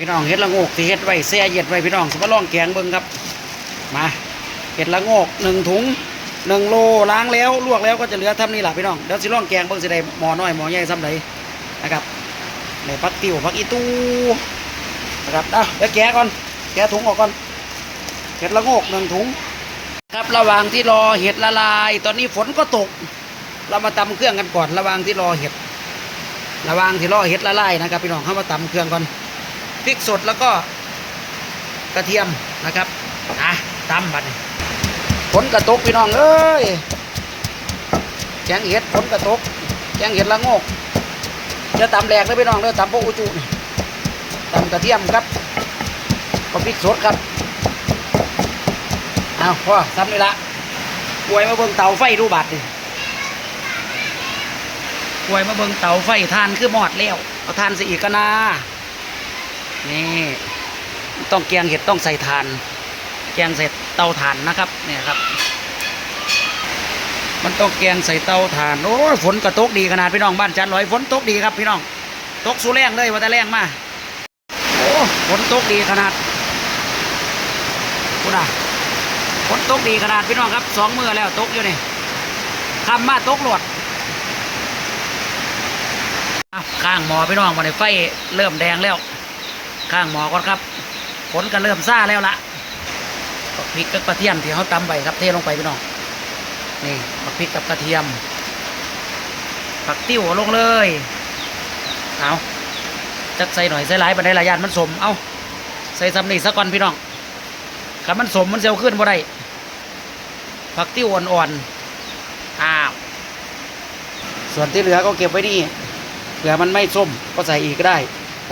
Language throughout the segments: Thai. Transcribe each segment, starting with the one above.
พี่น้องเห็ดละโงกที่เห็ดไว้เสียเย็ดไว้พี่น้องสมาลองแกงเบิ่งครับ มาเห็ดละโงกหนึ่งถุงหนึ่งโลล้างแล้วลวกแล้วก็จะเหลือทำนี่แหละพี่น้องเดี๋ยวสิลองแกงเบิ่งสิได้หมอน้อยหมอใหญ่ซ้ำไหนนะครับในพักติ๋วพักอีตูนะครับเอาเดี๋ยวแกะก่อนแกะถุงออกก่อนเห็ดละโงกหนึ่งถุงครับระหว่างที่รอเห็ดละลาย ตอนนี้ฝนก็ตก เรามาตำเครื่องกันก่อน ระหว่างที่รอเห็ด ระหว่างที่รอเห็ดละลายนะครับพี่น้องเข้ามาตำเครื่องก่อน พริกสดแล้วก็กระเทียมนะครับอะตำบัดนี้ฝนกระตกพี่น้องเอ้ยแกงเห็ดฝนกระตกแกงเห็ดละงกจะตำแหลกเลยพี่น้องเด้อตำพวกอุจุนี่ตำกระเทียมครับก็พริกสดครับเอาพ่อซ้ำนี่ละกวยมาเบิ่งเตาไฟดูบัดดิกวยมาเบิ่งเตาไฟทานคือหมอดแล้วเอาทานสิอีกก็นา นี่ ต้องแกงเห็ดต้องใส่ทาน แกงใส่เตาถ่านนะครับเนี่ยครับ มันต้องแกงใส่เตาถ่านโอ้ฝนก็ตกดีขนาดพี่น้องบ้านจันลอยฝนตกดีครับพี่น้องตกสู้แรงเลยว่าแต่แรงมาโอ้ฝนตกดีขนาดคุณอะฝนตกดีขนาดพี่น้องครับสองมือแล้วตกอยู่นี่คำมาตกหลวดข้างหมอพี่น้องวันนี้ไฟเริ่มแดงแล้ว ข้างหมอก่อนครับฝนก็เริ่มซาแล้วละบักพริกกับกระเทียมที่เขาตำไปครับเทลงไปพี่น้องนี่บักพริกกับกระเทียมผักติ้วลงเลยเอาจักใส่หน่อยใส่หลายบันไดหลายยานมันสมเอาใส่ซ้ำนีสักก่อนพี่น้องขันมันสมมันเซลขึ้นบ่ได้ผักติ้วอ่อนๆอ้าวส่วนที่เหลือก็เก็บไว้นี่เผื่อมันไม่ส้มก็ใส่อีกก็ได้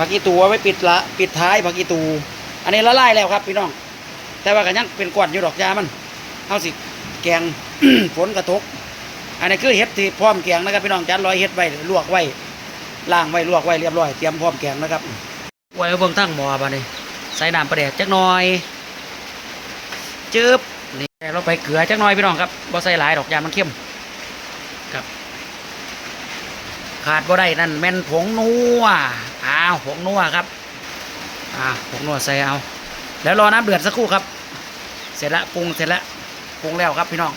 ผักอีตูเอาไว้ปิดละปิดท้ายผักอีตู อันนี้ละลายแล้วครับพี่น้อง แต่ว่าก็ยังเป็นกวนอยู่ดอกยามันเอาสิแกงฝนกระทกอันนี้คือเห็ดที่พร้อมแกงนะครับพี่น้องจานลอยเห็ดไว้ลวกไว้ล้างไว้ลวกไว้เรียบร้อยเตรียมพร้อมแกงนะครับไว้เบิ่งทั้งหมอบ่นี่ใส่น้ำปลาแดกจักหน่อยจึ๊บนี่เราไปเกลือจักหน่อยพี่น้องครับบ่ใส่หลายดอกยามันเข้มครับ ขาดบ่ได้นั่นแม่นผงนัวอ้าวผงนัวครับอ่าผงนัวใส่เอา แล้วรอน้ำเดือดสักครู่ครับ เสร็จแล้วปรุงเสร็จแล้วปรุงแล้วครับพี่น้อง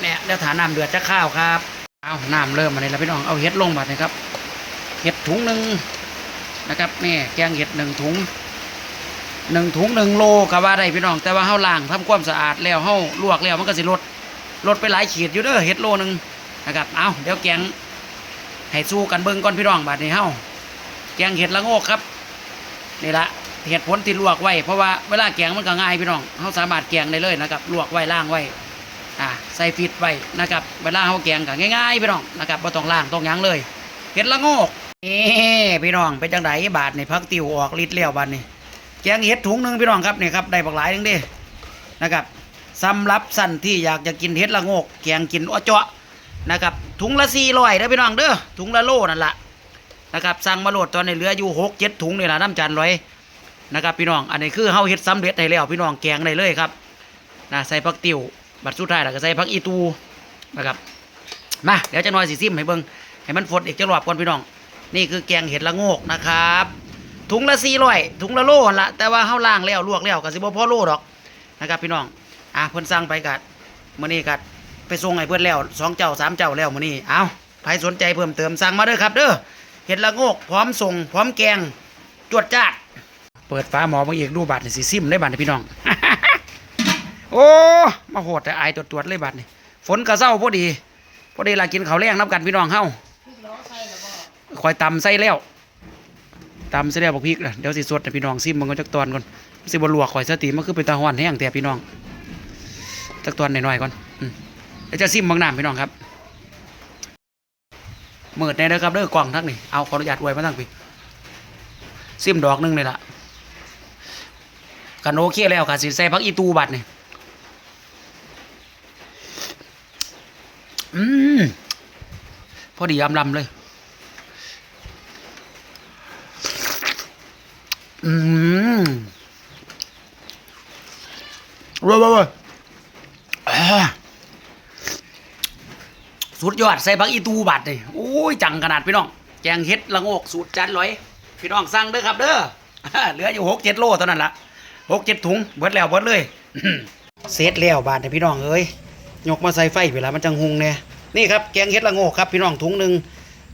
เนี่ยเดี๋ยวถาน้ำเดือดจะข้าวครับเอาน้ำเริ่มมาเลยแล้วพี่น้องเอาเห็ดลงบัดนะครับเห็ดถุงหนึ่งนะครับนี่แกงเห็ดหนึ่งถุงหนึ่งถุงหนึ่งโลก็ว่าได้พี่น้อง แต่ว่าเฮาล้างทำความสะอาดแล้วเฮาลวกแล้วมันก็สิลดลดไปหลายขีดอยู่เด้อเห็ดโลหนึ่งนะครับเอาเดี๋ยวแกง ให้สู้กันเบิ่งก่อนพี่น้องบาดนี้เฮาแกงเห็ดละโงกครับนี่ละเห็ดผลที่ลวกไว้เพราะว่าเวลาแกงมันก็ง่ายพี่น้องเฮาสามารถแกงได้เลยนะครับลวกไว้ล่างไว้อ่าใส่ฟิตไว้นะครับเวลาเฮาแกงก็ง่ายๆพี่น้องนะครับบ่ต้องล่างต้องยังเลยเห็ดละโงกนี่พี่น้องเป็นจังไดบาดนี่พักติวออกฤทธิ์แล้วบาดนี่แกงเห็ดถุงหนึ่งพี่น้องครับนี่ครับได้บักหลายนึงด้นะครับสำหรับสั้นที่อยากจะกินเห็ดละโงก แกงกินอ้อเจาะ นะครับถุงละสี่ร้อยเด้อพี่น้องเด้อถุงละโลนั่นแหละนะครับสั่งมาโหลดตอนนี้เหลืออยู่หกเจ็ดถุงนี่แหละน้ำจานร้อยนะครับพี่น้องอันนี้คือเฮาเฮ็ดสำเร็จให้แล้วพี่น้องแกงได้เลยครับนะใส่ผักติ๋วบัดสุดท้ายแล้วก็ใส่ผักอีตูนะครับมาเดี๋ยวจะน้อยสิซิมให้เบิ่งให้มันฟดอีกจังหวะก่อนพี่น้อง นี่คือแกงเห็ดละโงกนะครับถุงละสี่ร้อยถุงละโลนั่นละแต่ว่าเฮาล้างแล้วลวกแล้วก็สิบ่พอโลดอกนะครับพี่น้องอะเพิ่นสั่งไปกัดมื้อนี้กัด ไปส่งให้เพื่อนแล้วสองเจ้าสามเจ้าแล้วมื้อนี้เอาใครสนใจเพิ่มเติมสั่งมาเด้อครับเด้อเห็ดละโงกพร้อมส่งพร้อมแกงจวดจ้าดเปิดฟ้าหมอมาอีกดูบัตรนี่สิซิมได้บัตรนี่พี่น้องโอ้มาโหดแต่อายตรวจตรวจเลยบัตรนี่ฝนกระเซ้าพอดีพอดีลากินเขาแรงน้ำกันพี่น้องเฮาคอยตำใส่แล้วตำใส่แล้วบอกพริกเดี๋ยวสิสดให้พี่น้องซิมมันก็จักตอนก่อนสิบลวกข่อยสติมันคือเป็นตาห้อนแห้งแต่พี่น้องจักตอนหน่อยๆก่อน อืมเดี๋ยวจะซิมบางน้ำพี่น้องครับเมิดในเด้อครับเด้อกล่องทั้งนี่เอาขออนุญาตอวยมาทั้งพี่ซิมดอกหนึงเลยล่ะกันโอเคแล้วค่ะสิใส่พักอีตูบัดนี่อืมพอดียำลำเลย อืมว้าวว้าวว้าวอ่า สุดยอดใส่ผักอีตูบัดเลยโอ้ยจังขนาดพี่น้อง แกงเฮ็ดละโงกสูตรจานร้อย พี่น้องสั่งเด้อครับเด้อเหลืออยู่หกเจ็ดโลเท่านั้นละหกเจ็ดถุงเบิดแล้วเบิดเลยเสร็จแล้วบาทเนี่ยพี่น้องเอ้ยยกมาใส่ไฟเวลามันจังหุงเนี่ยนี่ครับแกงเห็ดละโงกครับพี่น้องถุงหนึ่ง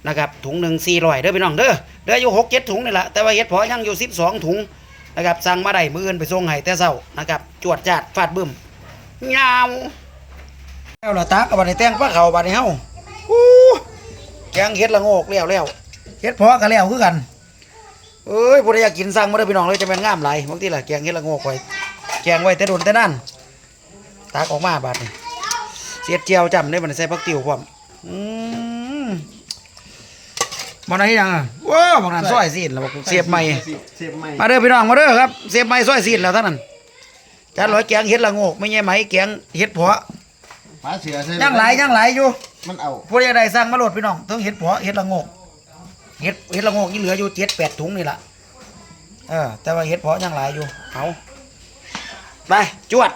นะครับถุงหนึ่งสี่ร้อยเด้อพี่น้องเด้อเหลืออยู่หกเจ็ดถุงนี่แหละแต่ว่าเห็ดพอยังอยู่สิบสองถุงนะครับสั่งมาได้มืออื่นไปส่งให้แต่เช้านะครับจวดจาดฟาดบึ้มยา แล้วล่ะตากับบัดนี้แต่งปลาเขาบัดนี้เฮาอู้แกงเห็ดละโงกแล้วแล้วเห็ดเพอก็แล้วคือกันเอ้ยผู้ใดอยากกินสั่งมาเด้อพี่น้องเลยจะเป็นงามหลายบางทีล่ะแกงเฮ็ดละโงกไว้แกงไว้แต่โดนแต่นั่นตากออกมาบาดนี่เสียดเจียวจำได้บัดนี้ใส่ผักติ๋วพร้อมอืมบ่ได้ยังอะว้าวบางนั้นซอยซีนแล้วบอกเสียบใหม่เสียบใหม่มาเด้อพี่น้องมาเด้อครับเสียบใหม่ซอยซีนแล้วเท่านั้นจานร้อยแกงเฮ็ดละโงกไม่ใช่ไหมแกงเฮ็ดเพาะ ฟ้าเสือใช่ยังหลายยังหลายอยู่มันเอาผู้ใดใดสั่งมาโหลดพี่น้องต้องเฮ็ดเพาะเฮ็ดละโงกเฮ็ดเฮ็ดละโงกยังเหลืออยู่7 8ถุงนี่ล่ะเออแต่ว่าเห็ดเพาะยังหลายอยู่เอาไปจวด